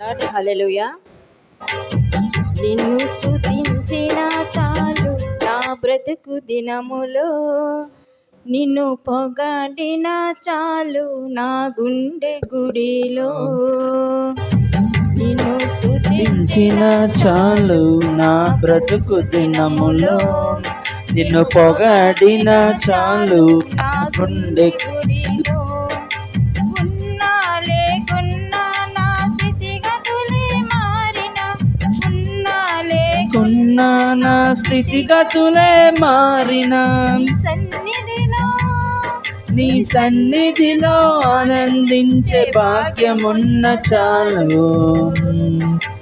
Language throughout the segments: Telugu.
హల్లెలూయా. నిన్ను స్తుతించిన చాలు నా బ్రతుకు దినములో. నిన్ను పొగడిన చాలు నా గుండె గుడిలో. నిన్ను స్థుతించిన చాలు నా బ్రతుకు దినములో. నిన్ను పొగడిన చాలు నా గుండె గుడిలో. స్థితిగతులే మారిన. నీ సన్నిధిలో నీ సన్నిధిలో ఆనందించే భాగ్యమున్న చాలు.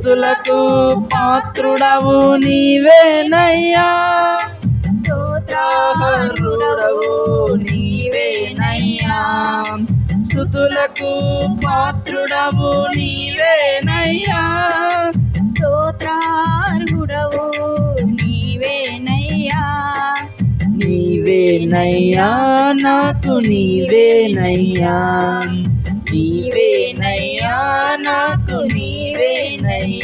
స్థుతులకు పాత్రుడవు నీవేనయ్యా. స్తోత్రాహరుడవు నీవేనయ్యా. స్థుతులకు పాత్రుడవు నీవేనయ్యా. స్తోత్రార్హుడవు నీవేనయ్యా. నీవేనయ్యా నాకు నీవేనయ్యా. నీవేనయ్యా నాకు నీ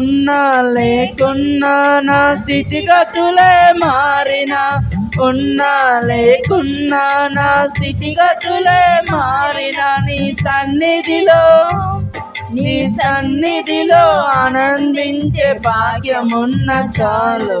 ఉన్నా లేకున్నా నా స్థితిగతులే మారిన. ఉన్నా లేకున్నా నా స్థితిగతులే మారిన. నీ సన్నిధిలో నీ సన్నిధిలో ఆనందించే భాగ్యమున్న చాలు.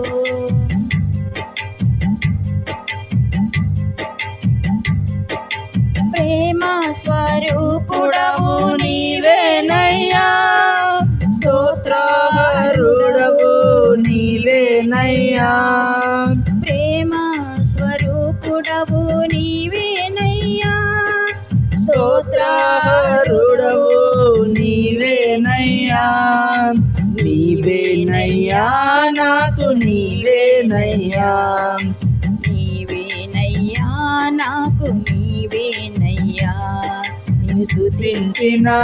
నీవేనయ్యా ప్రేమ స్వరూపుడవు నీవేనయ్యా. స్తోత్రారుడవు నీవేనయ్యా. నీవేనయ్యా నాకు నీవేనయ్యా. నీవేనయ్యా నాకు నీవేనయ్యా. నిన్ను స్థుతించినా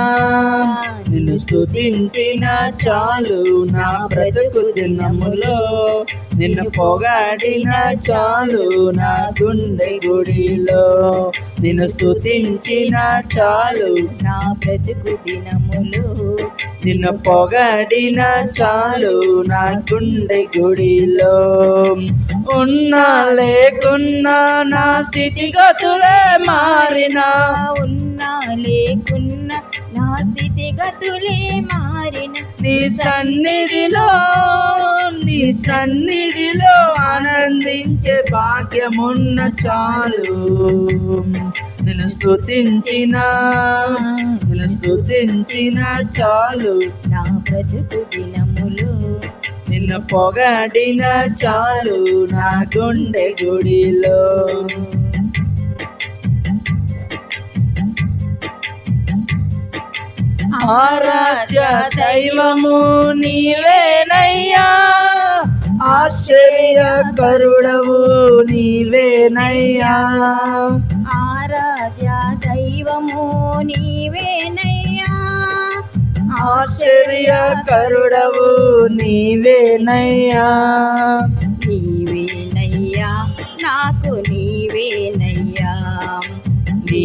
నిన్ను స్తుతించిన చాలు నా బ్రతుకు దినములో. నిన్ను పొగాడిన చాలు నా గుండె గుడిలో. నిన్ను స్తుతించిన చాలు నా బ్రతుకు దినములు. నిన్ను పొగాడిన చాలు నా గుండె గుడిలో. ఉన్నా లేకున్నా నా స్థితిగతులే మారినా. ఉన్నా లేకున్నా నా స్థితిగతులే మారిన నీ సన్నిధిలో నీ సన్నిధిలో ఆనందించే భాగ్యమున్న చాలు. నిన్ను స్తుతించిన నిన్ను స్తుతించిన చాలు. నా బ్రతుకు దినములు నిన్ను పొగడిన చాలు. నా గుండె గుడిలో ఆరాధ్య దైవము నీవేనయ్యా. ఆశ్చర్య కరుడవు నీవేనయ్యా. ఆరాధ్య దైవము నీవేనయ్యా. ఆశ్చర్య కరుడవు నీవేనయ్యా. నీవేనయ్యా నాకు నీవేనయ్యా.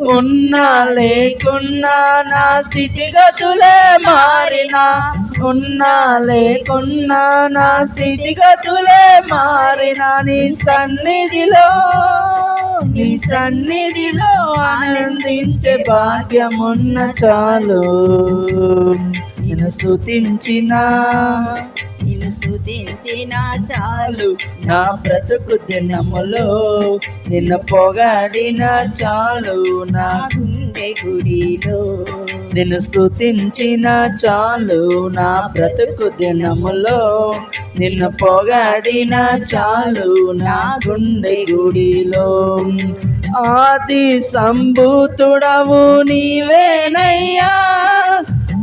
ఉన్నా లేకున్నా నా స్థితిగతులే మారినా. ఉన్నా లేకున్నా నా స్థితిగతులే మారినా. నీ సన్నిధిలో నీ సన్నిధిలో ఆనందించే భాగ్యమున్న చాలు. నేను స్థుతించినా నిన్ను స్తుతించిన చాలు. నా బ్రతుకు దినములో నిన్ను పొగాడిన చాలు. నా గుండె గుడిలో నిన్ను స్తుతించిన చాలు. నా బ్రతుకు దినములో నిన్ను పొగాడిన చాలు. నా గుండె గుడిలో ఆది సంభూతుడవు నీవేనయ్యా.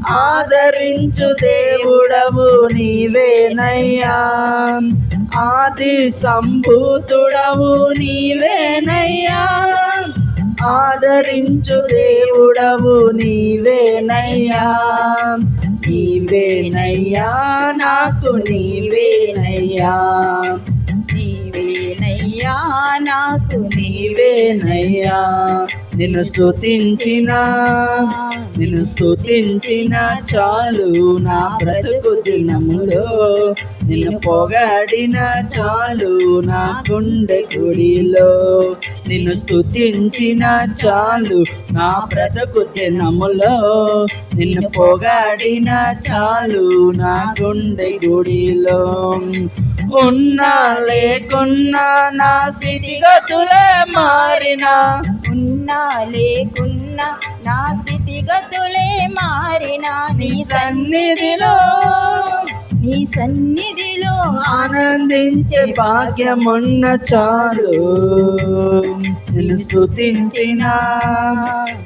ఆదరించు దేవుడవు నీవేనయ్యా. ఆది సంభూతుడవు నీవేనయ్యా. ఆదరించు దేవుడవు నీవేనయ్యా. నీవేనయ్యా నాకు నీవేనయ్యా. నీవేనయ్యా నాకు నీవేనయ్యా. నిన్ను స్తుతించిన నిన్ను స్తుతించిన చాలు నా బ్రతుకు దినములో. నిన్ను పొగాడిన చాలు నా గుండె గుడిలో. నిన్ను స్తుతించిన చాలు నా బ్రతుకు దినములో. నిన్ను పొగాడిన చాలు నా గుండె గుడిలో. ఉన్నా లేకున్నా నా స్థితిగతులే మారినా. ఉన్నా లేకున్నా నా స్థితిగతులే మారినా నీ సన్నిధిలో. నీ సన్నిధిలో ఆనందించే భాగ్యమున్న చాలు. నిన్ను స్థుతించిన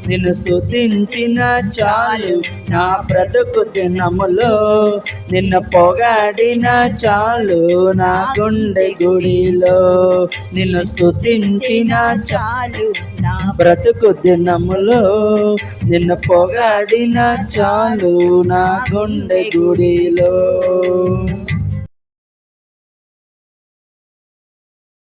నిన్ను స్తుతించిన చాలు. నా బ్రతుకు దినములో నిన్ను పొగాడిన చాలు. నా గుండె గుడిలో నిన్ను స్థుతించిన చాలు చాలు. నా బ్రతుకు దినములో నిన్ను పొగాడిన చాలు. నా గుండె గుడిలో Hello.